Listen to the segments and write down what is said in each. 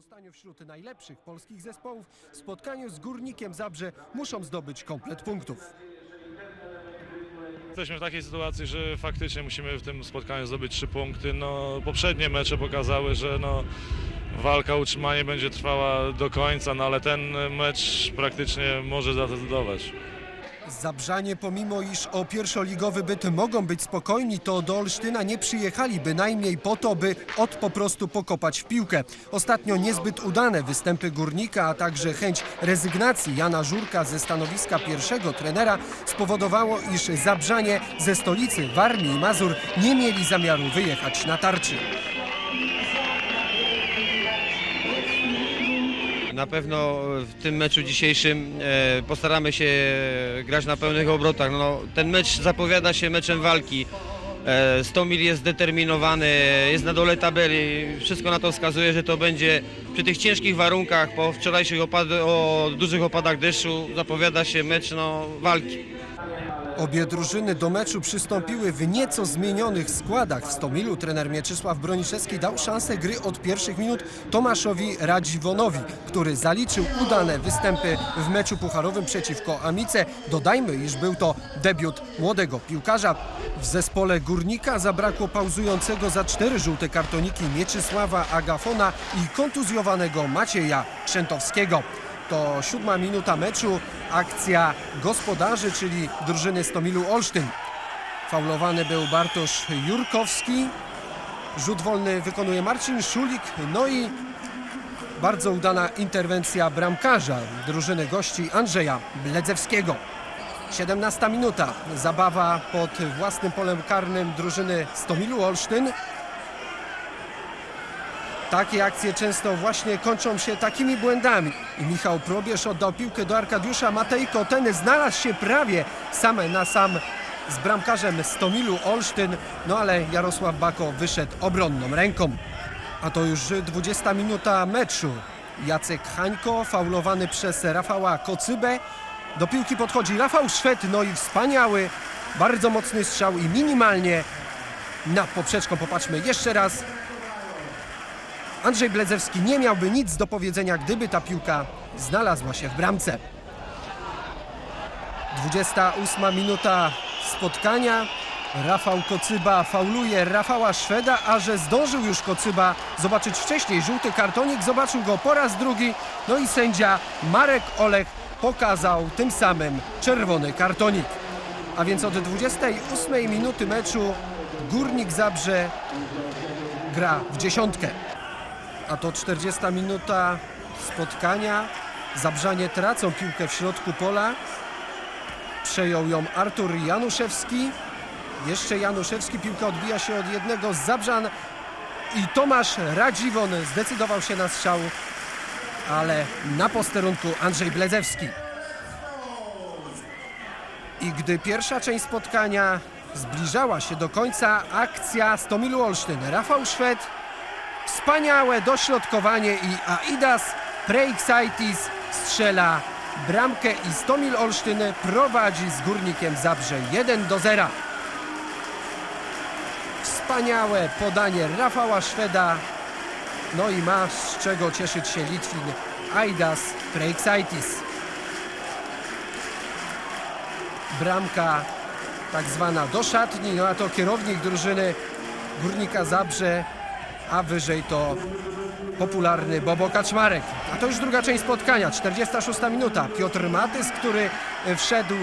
pozostaniu wśród najlepszych polskich zespołów w spotkaniu z Górnikiem Zabrze muszą zdobyć komplet punktów. Jesteśmy w takiej sytuacji, że faktycznie musimy w tym spotkaniu zdobyć trzy punkty. No, poprzednie mecze pokazały, że no, walka o utrzymanie będzie trwała do końca, no, ale ten mecz praktycznie może zadecydować. Zabrzanie, pomimo iż o pierwszoligowy byt mogą być spokojni, to do Olsztyna nie przyjechali bynajmniej po to, by od po prostu pokopać w piłkę. Ostatnio niezbyt udane występy Górnika, a także chęć rezygnacji Jana Żurka ze stanowiska pierwszego trenera spowodowało, iż Zabrzanie ze stolicy Warmii i Mazur nie mieli zamiaru wyjechać na tarczy. Na pewno w tym meczu dzisiejszym e, postaramy się grać na pełnych obrotach. No, ten mecz zapowiada się meczem walki. E, Stomil jest zdeterminowany, jest na dole tabeli. Wszystko na to wskazuje, że to będzie przy tych ciężkich warunkach, po wczorajszych opady, o dużych opadach deszczu, zapowiada się mecz no, walki. Obie drużyny do meczu przystąpiły w nieco zmienionych składach. W Stomilu trener Mieczysław Broniszewski dał szansę gry od pierwszych minut Tomaszowi Radziwonowi, który zaliczył udane występy w meczu pucharowym przeciwko Amice. Dodajmy, iż był to debiut młodego piłkarza. W zespole Górnika zabrakło pauzującego za cztery żółte kartoniki Mieczysława Agafona i kontuzjowanego Macieja Krzętowskiego. To siódma minuta meczu, akcja gospodarzy, czyli drużyny Stomilu Olsztyn. Faulowany był Bartosz Jurkowski. Rzut wolny wykonuje Marcin Szulik. No i bardzo udana interwencja bramkarza drużyny gości Andrzeja Bledzewskiego. 17 minuta. Zabawa pod własnym polem karnym drużyny Stomilu Olsztyn. Takie akcje często właśnie kończą się takimi błędami. I Michał Probierz oddał piłkę do Arkadiusza Matejko. Ten znalazł się prawie sam na sam z bramkarzem Stomilu Olsztyn, no ale Jarosław Bako wyszedł obronną ręką. A to już 20 minuta meczu. Jacek Hańko, faulowany przez Rafała Kocybę. Do piłki podchodzi Rafał Szwed, no i wspaniały, bardzo mocny strzał i minimalnie nad poprzeczką. Popatrzmy jeszcze raz. Andrzej Bledzewski nie miałby nic do powiedzenia, gdyby ta piłka znalazła się w bramce. 28 minuta spotkania. Rafał Kocyba fauluje Rafała Szweda, a że zdążył już Kocyba zobaczyć wcześniej żółty kartonik, zobaczył go po raz drugi. No i sędzia Marek Olech pokazał tym samym czerwony kartonik. A więc od 28 minuty meczu Górnik Zabrze gra w dziesiątkę a to 40 minuta spotkania. Zabrzanie tracą piłkę w środku pola. Przejął ją Artur Januszewski. Jeszcze Januszewski, piłka odbija się od jednego z Zabrzan i Tomasz Radziwon zdecydował się na strzał, ale na posterunku Andrzej Bledzewski. I gdy pierwsza część spotkania zbliżała się do końca, akcja Stomilu Olsztyn. Rafał Szwed Wspaniałe dośrodkowanie i Aidas Preixaitis strzela bramkę i Stomil Olsztyn prowadzi z Górnikiem Zabrze 1 do 0. Wspaniałe podanie Rafała Szweda. No i ma z czego cieszyć się Litwin Aidas Preixaitis. Bramka tak zwana do szatni, no a to kierownik drużyny Górnika Zabrze a wyżej to popularny Bobo Kaczmarek. A to już druga część spotkania, 46 minuta. Piotr Matys, który wszedł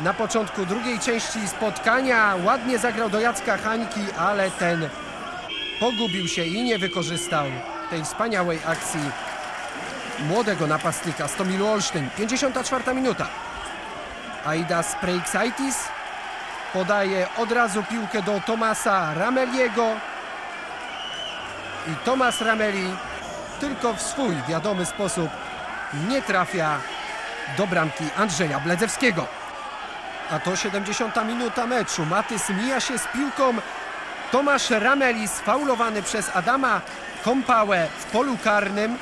na początku drugiej części spotkania, ładnie zagrał do Jacka Hańki, ale ten pogubił się i nie wykorzystał tej wspaniałej akcji młodego napastnika Stomilu Olsztyn. 54 minuta. Aidas Preixaitis podaje od razu piłkę do Tomasa Rameliego. I Tomasz Rameli tylko w swój wiadomy sposób nie trafia do bramki Andrzeja Bledzewskiego. A to 70 minuta meczu. Matys mija się z piłką. Tomasz Rameli sfaulowany przez Adama Kompałę w polu karnym.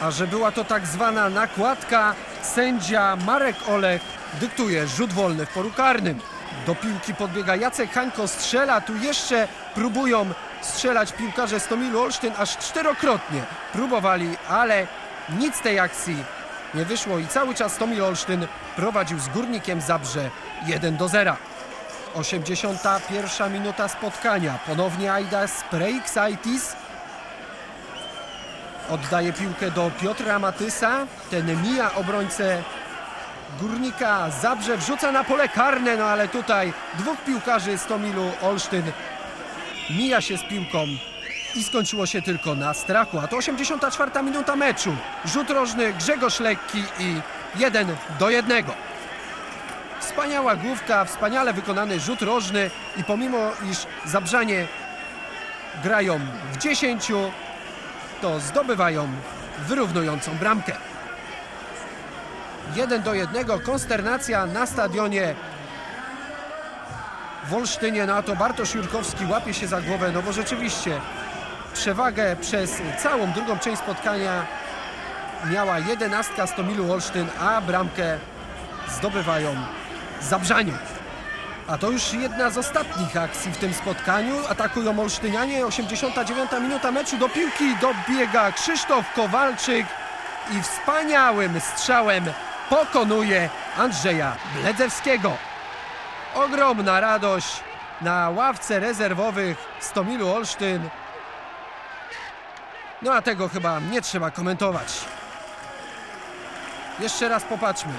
A że była to tak zwana nakładka, sędzia Marek Olech dyktuje rzut wolny w polu karnym. Do piłki podbiega Jacek Hańko, strzela. Tu jeszcze próbują strzelać piłkarze Stomilu Olsztyn. Aż czterokrotnie próbowali, ale nic tej akcji nie wyszło. I cały czas Stomil Olsztyn prowadził z Górnikiem Zabrze 1 do 0. 81 minuta spotkania. Ponownie Aidas Preixaitis. Oddaje piłkę do Piotra Matysa. Ten mija obrońcę Górnika Zabrze wrzuca na pole karne, no ale tutaj dwóch piłkarzy z Tomilu Olsztyn mija się z piłką i skończyło się tylko na strachu. A to 84 minuta meczu. Rzut rożny Grzegorz Lekki i 1 do 1. Wspaniała główka, wspaniale wykonany rzut rożny i pomimo iż Zabrzanie grają w 10, to zdobywają wyrównującą bramkę. 1 do 1. Konsternacja na stadionie w Olsztynie. No a to Bartosz Jurkowski łapie się za głowę, no bo rzeczywiście przewagę przez całą drugą część spotkania miała jedenastka z Tomilu Olsztyn, a bramkę zdobywają Zabrzanie. A to już jedna z ostatnich akcji w tym spotkaniu. Atakują Olsztynianie. 89 minuta meczu. Do piłki dobiega Krzysztof Kowalczyk i wspaniałym strzałem pokonuje Andrzeja Bledzewskiego. Ogromna radość na ławce rezerwowych Stomilu Olsztyn. No a tego chyba nie trzeba komentować. Jeszcze raz popatrzmy.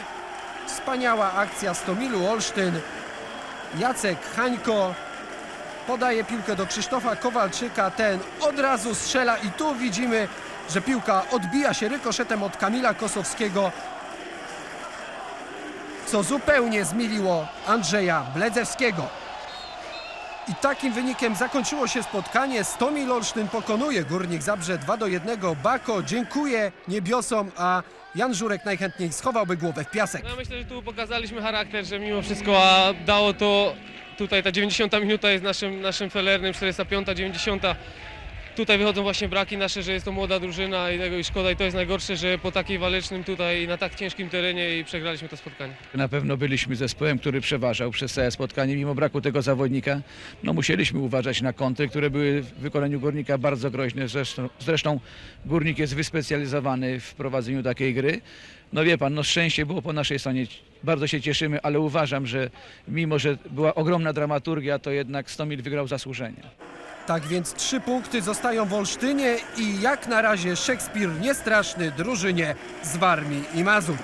Wspaniała akcja Stomilu Olsztyn. Jacek Hańko podaje piłkę do Krzysztofa Kowalczyka. Ten od razu strzela i tu widzimy, że piłka odbija się rykoszetem od Kamila Kosowskiego, co zupełnie zmieliło Andrzeja Bledzewskiego. I takim wynikiem zakończyło się spotkanie. Stomil Olsztyn pokonuje Górnik Zabrze 2 do 1. Bako dziękuję niebiosom, a Jan Żurek najchętniej schowałby głowę w piasek. No, myślę, że tu pokazaliśmy charakter, że mimo wszystko a dało to, tutaj ta 90 minuta jest naszym, naszym felernym, 45, 90. Tutaj wychodzą właśnie braki nasze, że jest to młoda drużyna i tego i szkoda i to jest najgorsze, że po takiej walecznym tutaj na tak ciężkim terenie i przegraliśmy to spotkanie. Na pewno byliśmy zespołem, który przeważał przez całe spotkanie, mimo braku tego zawodnika. No musieliśmy uważać na kontry, które były w wykonaniu Górnika bardzo groźne. Zresztą, zresztą Górnik jest wyspecjalizowany w prowadzeniu takiej gry. No wie pan, no szczęście było po naszej stronie. Bardzo się cieszymy, ale uważam, że mimo, że była ogromna dramaturgia, to jednak Stomil wygrał zasłużenie. Tak więc trzy punkty zostają w Olsztynie i jak na razie Szekspir niestraszny drużynie z Warmii i Mazur.